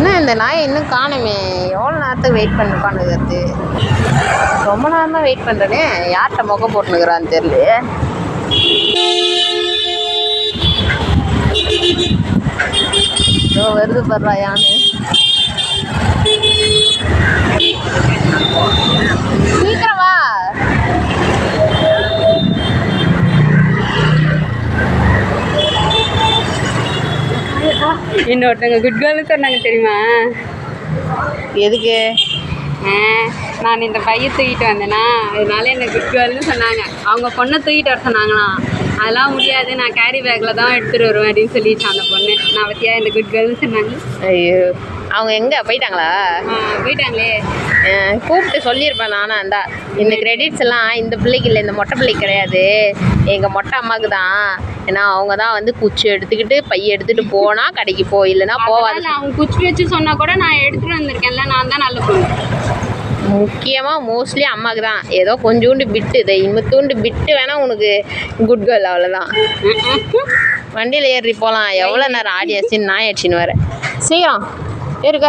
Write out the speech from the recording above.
என்ன இந்த நாயை இன்னும் காணுமே? எவ்வளோ நேரத்துக்கு வெயிட் பண்ணி உட்காந்துக்கிறது ரொம்ப நேரம் தான் வெயிட் பண்ணுறேனே யார்கிட்ட முக போட்டுனுக்குறான்னு தெரியல இதோ வருது படுறா யானு இன்னொருத்தவங்க குட் கேர்ள்னு சொன்னாங்க தெரியுமா? எதுக்கு? நான் இந்த பையன் தூக்கிட்டு வந்தேனா அதனால என்ன குட் கேர்ள்னு சொன்னாங்க. அவங்க பொண்ணை தூக்கிட்டு வர சொன்னாங்களாம். அதெல்லாம் முடியாது. நான் கேரி பேக்கில் தான் எடுத்துகிட்டு வருவேன் அப்படின்னு சொல்லிடுச்சு அந்த பொண்ணு. நான் பற்றியா இந்த குட் கேர்ள்னு சொன்னாங்க. ஐயோ. அவங்க எங்கே? போயிட்டாங்களா? போயிட்டாங்களே. கூப்பிட்டு சொல்லியிருப்பேன் நானும் அந்த. இந்த கிரெடிட்ஸ் எல்லாம் இந்த பிள்ளைக்கு இல்லை இந்த மொட்டை பிள்ளைக்கு கிடையாது. எங்கள் மொட்டை அம்மாவுக்கு தான். ஏன்னா அவங்க தான் வந்து குச்சி எடுத்துக்கிட்டு பைய எடுத்துகிட்டு போனால் கடைக்கு போ இல்லைன்னா போவாது. அவங்க குச்சி வச்சு சொன்னா கூட நான் எடுத்துட்டு வந்திருக்கேன்ல நான் தான் நல்ல பொண்ணு. முக்கியமாக மோஸ்ட்லி அம்மாவுக்கு தான் ஏதோ கொஞ்சோண்டு பிட்டு இதை இமுத்தூண்டு பிட்டு வேணால் உனக்கு. குட் கேர்ள் அவ்வளோதான் வண்டியில் ஏறி போகலாம் எவ்வளோ நேரம் ஆடியாச்சுன்னு நான் ஆயிடுச்சின்னு வரேன். சீக்கிரம் ஏறுக்க